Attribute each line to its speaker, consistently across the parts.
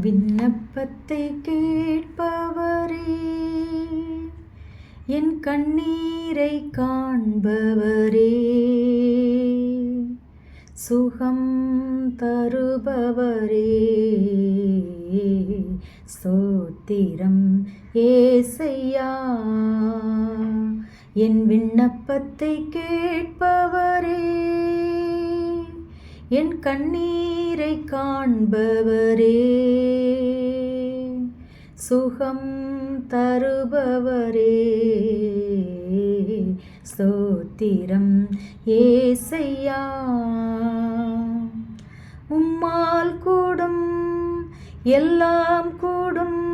Speaker 1: விண்ணப்பத்தை கேட்பவரே என் கண்ணீரை காண்பவரே சுகம் தருபவரே. ஸ்தோத்திரம் ஏசையா என் விண்ணப்பத்தை கேட்பவரே என் கண்ணீரை காண்பவரே. சுகம் தருபவரே. ஸ்தோத்திரம் ஏசையா. உம்மால் கூடும் எல்லாம் கூடும்.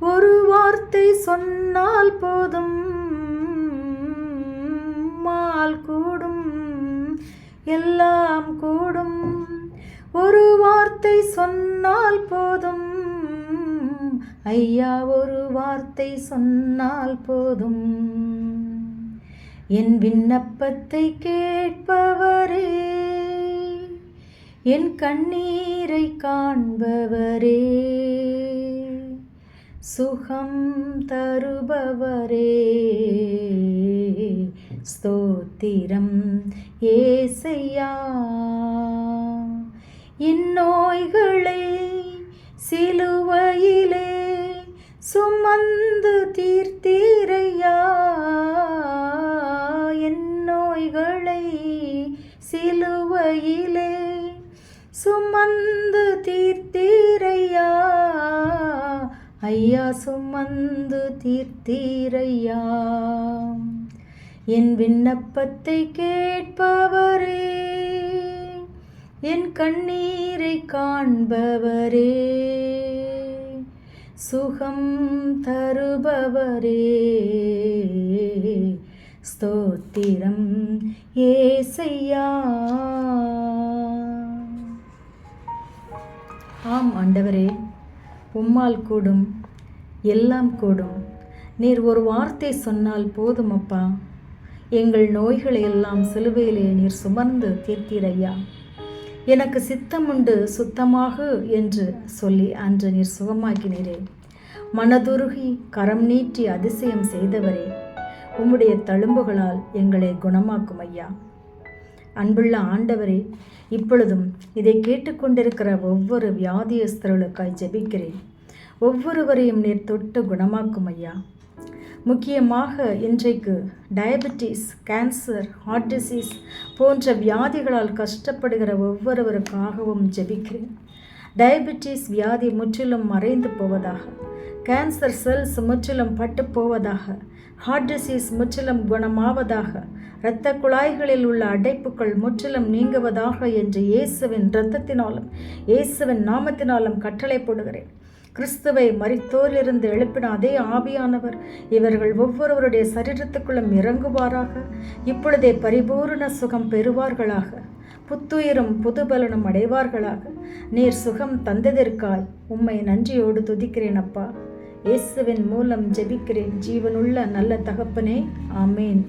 Speaker 1: ஒரு வார்த்தை சொன்னால் போதும். உம்மால் கூடும். எல்லாம் கூடும். ஒரு வார்த்தை சொன்னால் போதும். ஐயா ஒரு வார்த்தை சொன்னால் போதும். என் விண்ணப்பத்தை கேட்பவரே என் கண்ணீரை காண்பவரே சுகம் தருபவரே. ஸ்தோத்திரம். ஏசையா. இந்நோய்களை சிலுவையிலே சுமந்து தீர்த்தீரையா. என் நோய்களை சிலுவையிலே சுமந்து தீர்த்தீரையா. ஐயா சுமந்து தீர்த்தீரையா. என் விண்ணப்பத்தை கேட்பவரே என் கண்ணீரை காண்பவரே சுகம் தருபவரே. ஸ்தோத்திரம் ஏசையா. ஆம் ஆண்டவரே உம்மால் கூடும் எல்லாம் கூடும். நீர் ஒரு வார்த்தை சொன்னால் போதும் அப்பா. எங்கள் நோய்களை எல்லாம் சிலுவையிலே நீர் சுமர்ந்து தீர்த்தீரையா. எனக்கு சித்தமுண்டு சுத்தமாக என்று சொல்லி அன்று நீர் சுகமாக்கினீரே. மனதுருகி கரம் நீட்டி அதிசயம் செய்தவரே உம்முடைய தழும்புகளால் எங்களை குணமாக்கும் ஐயா அன்புள்ள ஆண்டவரே இப்பொழுதும் இதை கேட்டுக்கொண்டிருக்கிற ஒவ்வொரு வியாதியஸ்தர்களுக்காய் ஜெபிக்கிறேன். ஒவ்வொருவரையும் நீர் தொட்டு குணமாக்கும் ஐயா முக்கியமாக இன்றைக்கு டயபெட்டிஸ் கேன்சர் ஹார்ட் டிசீஸ் போன்ற வியாதிகளால் கஷ்டப்படுகிற ஒவ்வொருவருக்காகவும் ஜெபிக்கிறேன். டயபெட்டிஸ் வியாதி முற்றிலும் மறைந்து போவதாக கேன்சர் செல்ஸ் முற்றிலும் பட்டு போவதாக ஹார்ட் டிசீஸ் முற்றிலும் குணமாவதாக இரத்த குழாய்களில் உள்ள அடைப்புகள் முற்றிலும் நீங்குவதாக என்று இயேசுவின் இரத்தத்தினாலும் இயேசுவின் நாமத்தினாலும் கட்டளை போடுகிறேன் கிறிஸ்துவை மறித்தோரிலிருந்து எழுப்பின அதே ஆவியானவர் இவர்கள் ஒவ்வொருவருடைய சரீரத்துக்குள்ளும் இறங்குவாராக. இப்பொழுதே பரிபூர்ண சுகம் பெறுவார்களாக. புத்துயிரும் புதுபலனும் அடைவார்களாக. நீர் சுகம் தந்ததற்காய் உம்மை நன்றியோடு துதிக்கிறேன் அப்பா. இயேசுவின் மூலம் ஜெபிக்கிறேன். ஜீவனுள்ள நல்ல தகப்பனே ஆமேன்.